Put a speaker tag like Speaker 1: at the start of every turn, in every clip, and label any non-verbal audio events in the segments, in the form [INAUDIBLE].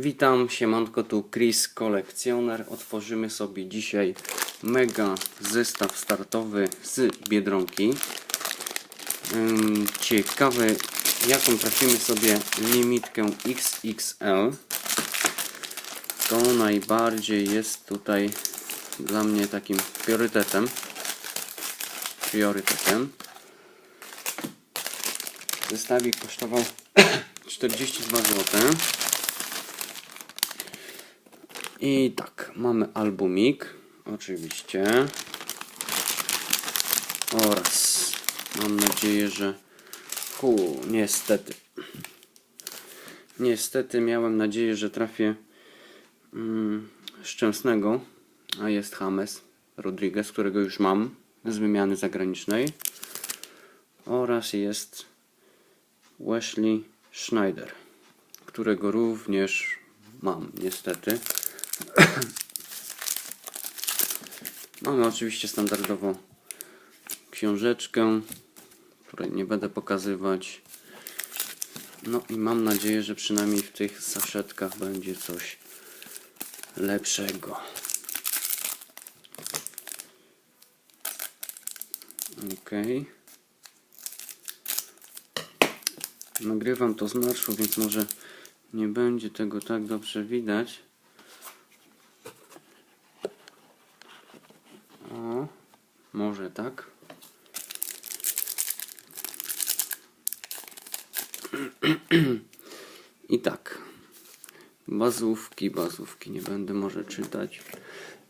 Speaker 1: Witam, siemanko, tu Chris Kolekcjoner. Otworzymy sobie dzisiaj mega zestaw startowy z Biedronki. Ciekawe, jaką trafimy sobie limitkę XXL. To najbardziej jest tutaj dla mnie takim priorytetem. Priorytetem. Zestawik kosztował [COUGHS] 42 zł. I tak, mamy albumik, oczywiście. Oraz mam nadzieję, że. Hu, niestety. Niestety miałem nadzieję, że trafię mm, szczęsnego, a jest James Rodriguez, którego już mam z wymiany zagranicznej. Oraz jest Wesley Schneider, którego również mam niestety. [COUGHS] Mamy oczywiście standardowo książeczkę, której nie będę pokazywać. No i mam nadzieję, że przynajmniej w tych saszetkach będzie coś lepszego. Okej. Nagrywam to z marszu, więc może nie będzie tego tak dobrze widać. Może tak. [CLEARS THROAT] I tak. Bazówki, bazówki, nie będę może czytać.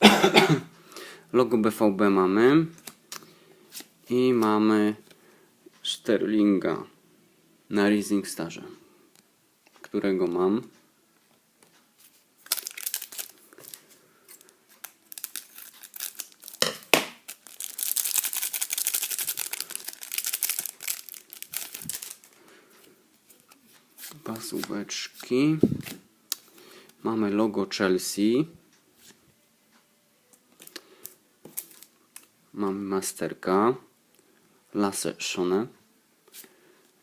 Speaker 1: [CLEARS THROAT] Logo BVB mamy. I mamy Sterlinga na Rising Starze, którego mam. Pasóweczki. Mamy logo Chelsea. Mamy masterka. Lasse Schone.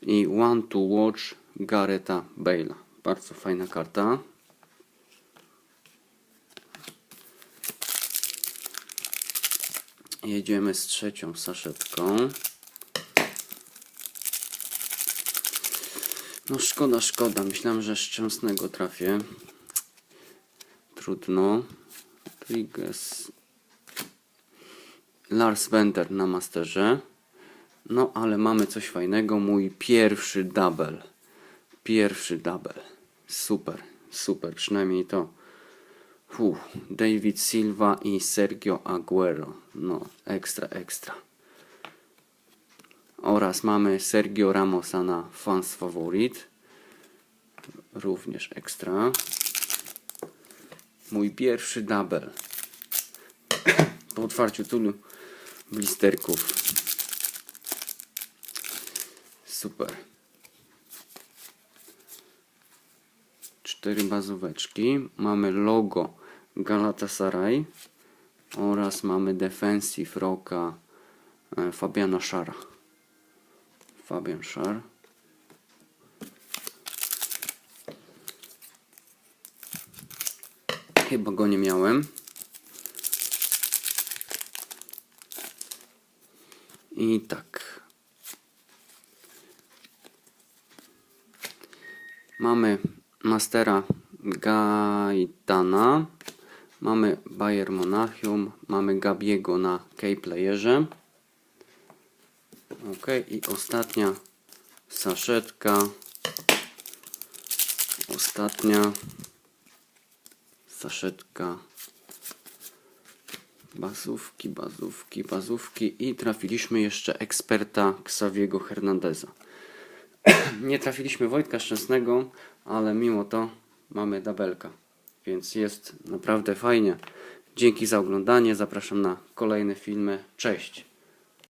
Speaker 1: I One to Watch Gareta Bale'a. Bardzo fajna karta. Jedziemy z trzecią saszetką. No szkoda, szkoda. Myślałem, że szczęsnego trafię. Trudno. Rodriguez. Lars Bender na masterze. No ale mamy coś fajnego. Mój pierwszy double. Pierwszy double. Super, super. Przynajmniej to. David Silva i Sergio Aguero. No, ekstra, ekstra. Oraz mamy Sergio Ramosa na fans favorit. Również ekstra. Mój pierwszy double. [CLEARS THROAT] Po otwarciu tylu blisterków. Super. Cztery bazóweczki. Mamy logo Galatasaray oraz mamy Defensive Rocka e, Fabiana Szara. Fabian Szar. Chyba go nie miałem. I tak. Mamy Mastera Gaitana. Mamy Bayer Monachium. Mamy Gabiego na K-Playerze. Ok, i ostatnia saszetka. Ostatnia saszetka. Bazówki, bazówki, bazówki i trafiliśmy jeszcze eksperta Xaviego Hernandeza. [CLEARS THROAT] Nie trafiliśmy Wojtka Szczęsnego, ale mimo to mamy dabelka, więc jest naprawdę fajnie. Dzięki za oglądanie, zapraszam na kolejne filmy. Cześć!